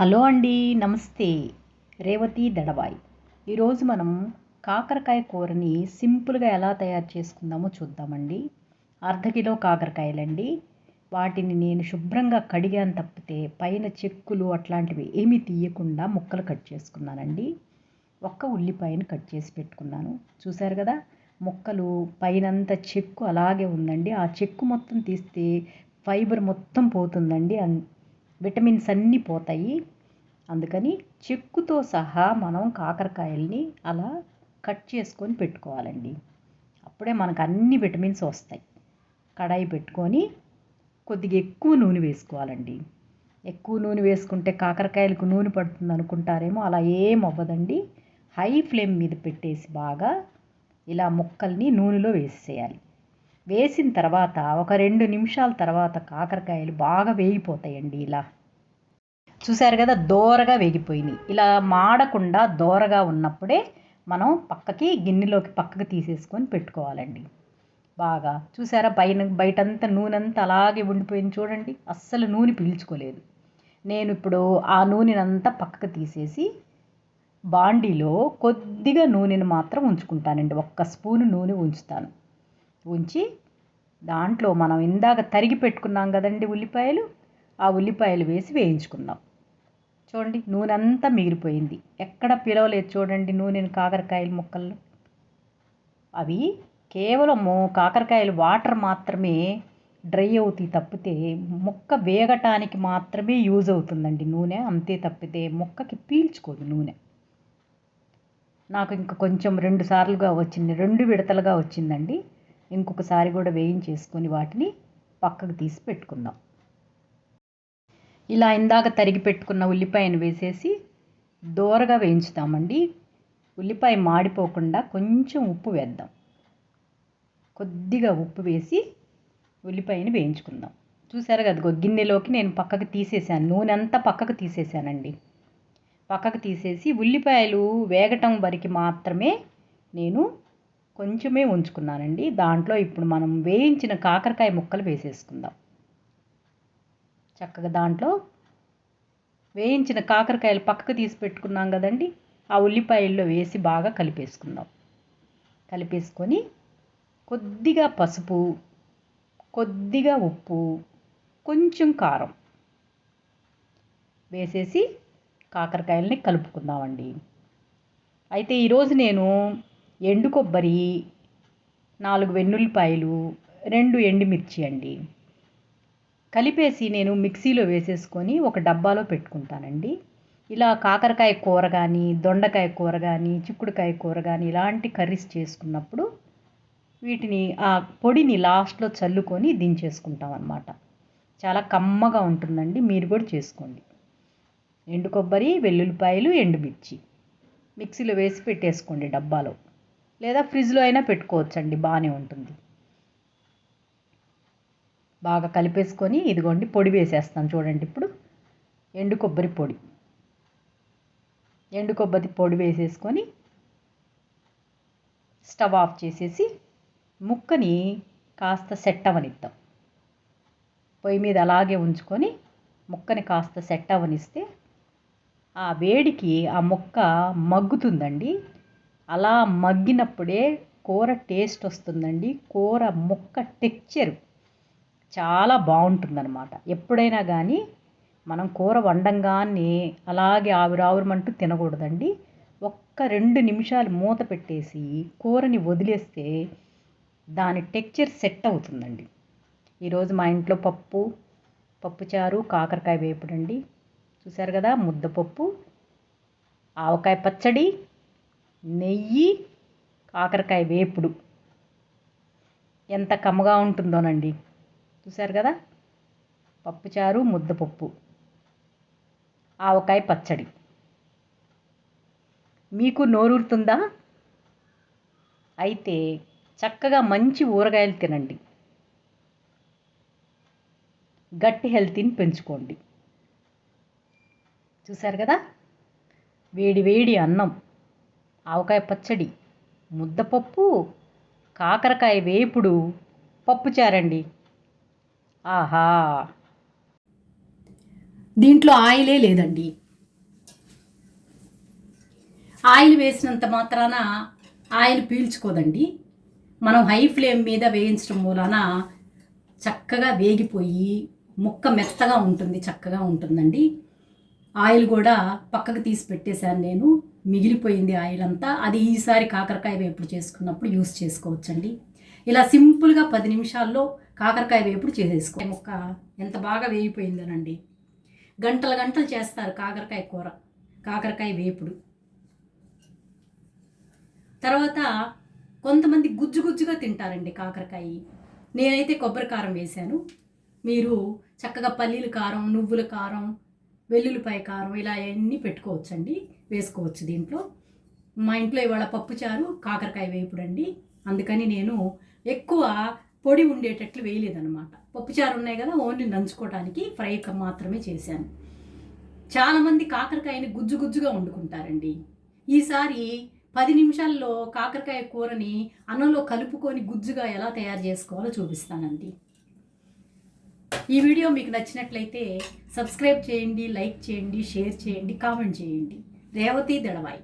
Hello అండి నమస్తే. రేవతి దడబాయ్. ఈరోజు మనం కాకరకాయ కూరని సింపుల్గా ఎలా తయారు చేసుకుందామో చూద్దామండి. అర్ధ కిలో కాకరకాయలండి. వాటిని నేను శుభ్రంగా కడిగాను తప్పితే పైన చెక్కులు అట్లాంటివి ఏమీ తీయకుండా ముక్కలు కట్ చేసుకున్నానండి. ఒక్క ఉల్లిపాయను కట్ చేసి పెట్టుకున్నాను. చూశారు కదా ముక్కలు పైనంత చెక్కు అలాగే ఉందండి. ఆ చెక్కు మొత్తం తీస్తే ఫైబర్ మొత్తం పోతుందండి. అన్ విటమిన్స్ అన్నీ పోతాయి. అందుకని చెక్కుతో సహా మనం కాకరకాయల్ని అలా కట్ చేసుకొని పెట్టుకోవాలండి. అప్పుడే మనకు అన్ని విటమిన్స్ వస్తాయి. కడాయి పెట్టుకొని కొద్దిగా ఎక్కువ నూనె వేసుకోవాలండి. ఎక్కువ నూనె వేసుకుంటే కాకరకాయలకు నూనె పడుతుంది అనుకుంటారేమో అలా ఏం అవ్వదండి. హై ఫ్లేమ్ మీద పెట్టేసి బాగా ఇలా ముక్కల్ని నూనెలో వేసేయాలి వేసిన తర్వాత ఒక రెండు నిమిషాల తర్వాత కాకరకాయలు బాగా వేగిపోతాయండి ఇలా. చూశారు కదా దోరగా వేగిపోయినాయి. ఇలా మాడకుండా దోరగా ఉన్నప్పుడే మనం పక్కకి గిన్నెలోకి పక్కకి తీసేసుకొని పెట్టుకోవాలండి. బాగా. చూసారా పైన బయటంతా నూనె అంతా అలాగే ఉండిపోయింది చూడండి. అస్సలు నూనె పీల్చుకోలేదు. నేను ఇప్పుడు ఆ నూనెనంతా పక్కకు తీసేసి బాండీలో కొద్దిగా నూనెను మాత్రం ఉంచుకుంటానండి. ఒక్క స్పూను నూనె ఉంచుతాను. ఉంచి దాంట్లో మనం ఇందాక తరిగి పెట్టుకున్నాం కదండి ఉల్లిపాయలు ఆ ఉల్లిపాయలు వేసి వేయించుకుందాం. చూడండి నూనె అంతా మిగిలిపోయింది. ఎక్కడ పిలవలేదు చూడండి నూనెని కాకరకాయల ముక్కల్లో. అవి కేవలము కాకరకాయలు వాటర్ మాత్రమే డ్రై అవుతాయి తప్పితే ముక్క వేగటానికి మాత్రమే యూజ్ అవుతుందండి నూనె. అంతే తప్పితే ముక్కకి పీల్చుకోదు నూనె. నాకు ఇంక కొంచెం రెండు సార్లుగా వచ్చింది రెండు విడతలుగా వచ్చిందండి. ఇంకొకసారి కూడా వేయించేసుకొని వాటిని పక్కకు తీసి పెట్టుకుందాం. ఇలా ఇందాక తరిగి పెట్టుకున్న ఉల్లిపాయను వేసేసి దోరగా వేయించుతామండి. ఉల్లిపాయ మాడిపోకుండా కొంచెం ఉప్పు వేద్దాం. కొద్దిగా ఉప్పు వేసి ఉల్లిపాయని వేయించుకుందాం. చూసారు కదా గిన్నెలోకి నేను పక్కకు తీసేసాను నూనె అంతా పక్కకు తీసేసానండి పక్కకు తీసేసి ఉల్లిపాయలు వేగటం వరకు మాత్రమే నేను కొంచెమే ఉంచుకున్నానండి. దాంట్లో ఇప్పుడు మనం వేయించిన కాకరకాయ ముక్కలు వేసేసుకుందాం. చక్కగా దాంట్లో వేయించిన కాకరకాయలు పక్కకు తీసి పెట్టుకున్నాం కదండి. ఆ ఉల్లిపాయల్లో వేసి బాగా కలిపేసుకుందాం. కలిపేసుకొని కొద్దిగా పసుపు కొద్దిగా ఉప్పు కొంచెం కారం వేసేసి కాకరకాయలని కలుపుకుందామండి. అయితే ఈరోజు నేను ఎండు కొబ్బరి నాలుగు వెన్నుల్లిపాయలు రెండు ఎండుమిర్చి అండి. కలిపేసి నేను మిక్సీలో వేసేసుకొని ఒక డబ్బాలో పెట్టుకుంటానండి. ఇలా కాకరకాయ కూర కానీ దొండకాయ కూర కానీ చిక్కుడుకాయ కూర కానీ ఇలాంటి కర్రీస్ చేసుకున్నప్పుడు వీటిని ఆ పొడిని లాస్ట్లో చల్లుకొని దించేసుకుంటాం అన్నమాట చాలా కమ్మగా ఉంటుందండి మీరు కూడా చేసుకోండి. ఎండు కొబ్బరి వెల్లుల్లిపాయలు ఎండుమిర్చి. మిక్సీలో వేసి పెట్టేసుకోండి డబ్బాలో. లేదా ఫ్రిడ్జ్లో అయినా పెట్టుకోవచ్చండి బాగానే ఉంటుంది. బాగా కలిపేసుకొని ఇదిగోండి పొడి వేసేస్తాను చూడండి ఇప్పుడు. ఎండు కొబ్బరి పొడి. ఎండు కొబ్బరి పొడి వేసేసుకొని స్టవ్ ఆఫ్ చేసేసి ముక్కని కాస్త సెట్ అవనిద్దాం. పొయ్యి మీద అలాగే ఉంచుకొని ముక్కని కాస్త సెట్ అవనిస్తే ఆ వేడికి ఆ ముక్క మగ్గుతుందండి. అలా మగ్గినప్పుడే కూర టేస్ట్ వస్తుందండి. కూర ముక్క టెక్చర్ చాలా బాగుంటుందన్నమాట. ఎప్పుడైనా కానీ మనం కూర వండంగానే అలాగే ఆవిరావురమంటూ తినకూడదండి. ఒక్క రెండు నిమిషాలు మూత పెట్టేసి కూరని వదిలేస్తే దాని టెక్చర్ సెట్ అవుతుందండి. ఈరోజు మా ఇంట్లో పప్పు పప్పుచారు కాకరకాయ వేపుడండి. చూశారు కదా ముద్దపప్పు ఆవకాయ పచ్చడి నెయ్యి కాకరకాయ వేపుడు. ఎంత కమ్మగా ఉంటుందోనండి. చూశారు కదా? పప్పుచారు ముద్దపప్పు ఆవకాయ పచ్చడి. మీకు నోరూరుతుందా? అయితే చక్కగా మంచి ఊరగాయలు తినండి. గట్టి హెల్తీని పెంచుకోండి. చూశారు కదా? వేడి వేడి అన్నం. ఆవకాయ పచ్చడి ముద్దపప్పు కాకరకాయ వేపుడు పప్పుచారండి ఆహా! దీంట్లో ఆయిలే లేదండి. ఆయిల్ వేసినంత మాత్రాన ఆయిల్ పీల్చుకోదండి. మనం హై ఫ్లేమ్ మీద వేయించడం మూలాన చక్కగా వేగిపోయి ముక్క మెత్తగా ఉంటుంది చక్కగా ఉంటుందండి. ఆయిల్ కూడా పక్కకు తీసి పెట్టేశాను నేను. మిగిలిపోయింది ఆయిల్ అంతా అది ఈసారి కాకరకాయ వేపుడు చేసుకున్నప్పుడు యూస్ చేసుకోవచ్చండి. ఇలా సింపుల్గా పది నిమిషాల్లో కాకరకాయ వేపుడు చేసేసుకో ముక్క ఎంత బాగా వేయిపోయిందోనండి గంటల గంటలు చేస్తారు కాకరకాయ కూర కాకరకాయ వేపుడు. తర్వాత కొంతమంది గుజ్జు గుజ్జుగా తింటారండి కాకరకాయ. నేనైతే కొబ్బరి కారం వేశాను. మీరు చక్కగా పల్లీల కారం నువ్వుల కారం వెల్లుల్లిపాయ కారం ఇలా అన్నీ పెట్టుకోవచ్చండి వేసుకోవచ్చు దీంట్లో. మా ఇంట్లో ఇవాళ పప్పుచారు కాకరకాయ వేపుడు అండి అందుకని నేను ఎక్కువ పొడి ఉండేటట్లు వేయలేదన్నమాట. పప్పుచారు ఉన్నాయి కదా ఓన్లీ నంచుకోవడానికి ఫ్రై మాత్రమే చేశాను. చాలామంది కాకరకాయని గుజ్జు గుజ్జుగా వండుకుంటారండి. ఈసారి పది నిమిషాల్లో కాకరకాయ కూరని అన్నంలో కలుపుకొని గుజ్జుగా ఎలా తయారు చేసుకోవాలో చూపిస్తానండి. ఈ వీడియో మీకు నచ్చినట్లయితే సబ్స్క్రైబ్ చేయండి లైక్ చేయండి షేర్ చేయండి కామెంట్ చేయండి. రేవతి దళవాయి.